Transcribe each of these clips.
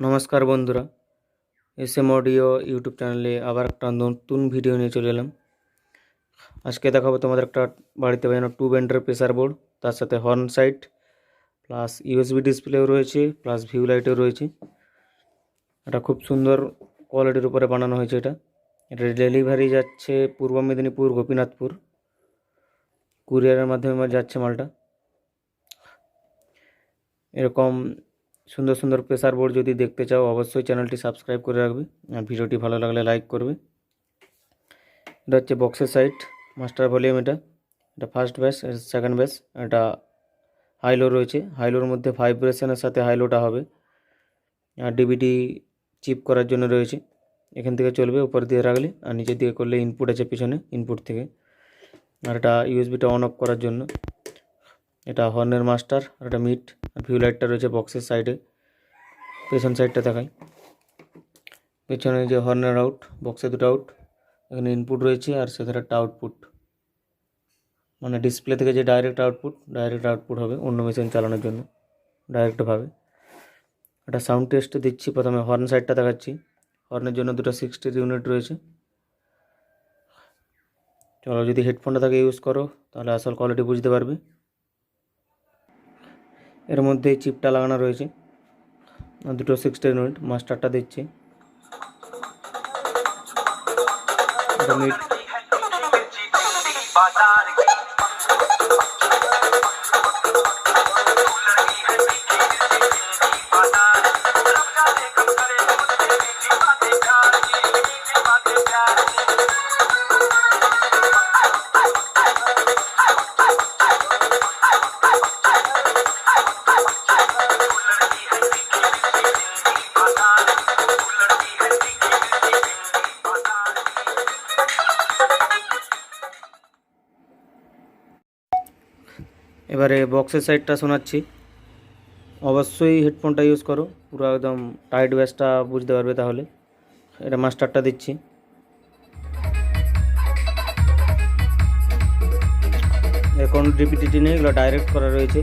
নমস্কার বন্ধুরা S M audio YouTube চ্যানেলে আবার একটা নতুন ভিডিও নিয়ে চলে এলাম। আজকে দেখাবো তোমাদের একটা বাড়িতে বাজানো টু ব্যান্ডের প্রেসার বোর্ড তার সাথে হর্ন সাইট প্লাস ইউএসবি ডিসপ্লেও রয়েছে প্লাস ভিউ লাইটও রয়েছে। এটা খুব সুন্দর কোয়ালিটির উপরে বানানো হয়েছে এটা। এটা ডেলিভারি যাচ্ছে পূর্ব মেদিনীপুর, গোপীনাথপুর। কুরিয়ারের মাধ্যমে যাচ্ছে মালটা। এরকম সুন্দর সুন্দর প্রেসার বোর্ড যদি দেখতে চাও, অবশ্যই চ্যানেলটি সাবস্ক্রাইব করে রাখবে আর ভিডিওটি ভালো লাগলে লাইক করবে। এটা হচ্ছে বক্সের সাইড মাস্টার ভলিউম এটা। এটা ফার্স্ট ব্যাস সেকেন্ড ব্যাস এটা হাইলো রয়েছে। হাইলোর মধ্যে ভাইব্রেশনের সাথে হাইলোটা হবে। আর ডিভিডি চিপ করার জন্য রয়েছে। এখান থেকে চলবে, উপর দিয়ে রাখলে, আর নিচের দিকে করলে ইনপুট আছে পিছনে ইনপুট থেকে। আর এটা ইউএসবিটা অন অফ করার জন্য। এটা হর্নের মাস্টার আর এটা মিট আর ভিউ লাইটটা রয়েছে বক্সের সাইডে পেছন সাইডটা দেখাই। পেছনে যে হর্নের আউট বক্সে দুটো আউট এখানে ইনপুট রয়েছে আর সেখানে একটা আউটপুট মানে ডিসপ্লে থেকে যে ডাইরেক্ট আউটপুট ডাইরেক্ট আউটপুট হবে অন্য মেশিন চালানোর জন্য ডাইরেক্টভাবে একটা সাউন্ড টেস্ট দিচ্ছি, প্রথমে হর্ন সাইডটা দেখাচ্ছি। হর্নের জন্য দুটো সিক্সটির ইউনিট রয়েছে। চলো যদি হেডফোনটা থাকে ইউজ করো, তাহলে আসল কোয়ালিটি বুঝতে পারবে। এর মধ্যে চিপটা লাগানো রয়েছে। দুটো সিক্সটি ইউনিট মাস্টারটা দিচ্ছি। মিট এবারে বক্সের সাইডটা শোনাচ্ছি। অবশ্যই হেডফোনটা ইউজ করো। পুরো একদম টাইট ব্যাসটা বুঝতে পারবে তাহলে। এটা মাস্টারটা দিচ্ছি। এখন ডিপিটিটি নেই, এগুলো ডাইরেক্ট করা রয়েছে।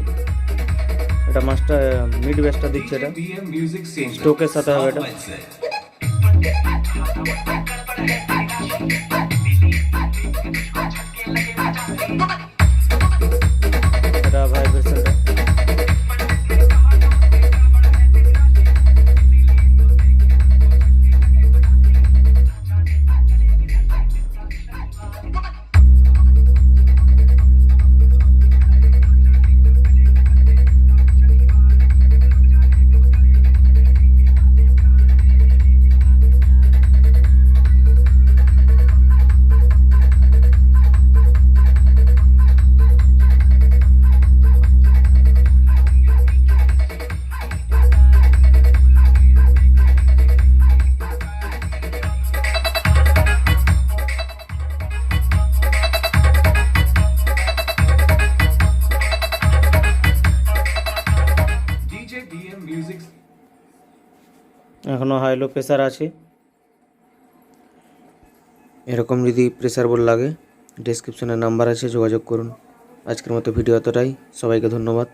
এটা মাস্টার মিড ব্যাসটা দিচ্ছে এটা. স্টোকের সাথে হবে. এটা। এখনও হাইলো প্রেসার আছে। এরকম যদি প্রেসার বল লাগে ডিসক্রিপশনে নাম্বার আছে, যোগাযোগ করুন। আজকের মতো ভিডিও এতটাই। সবাইকে ধন্যবাদ।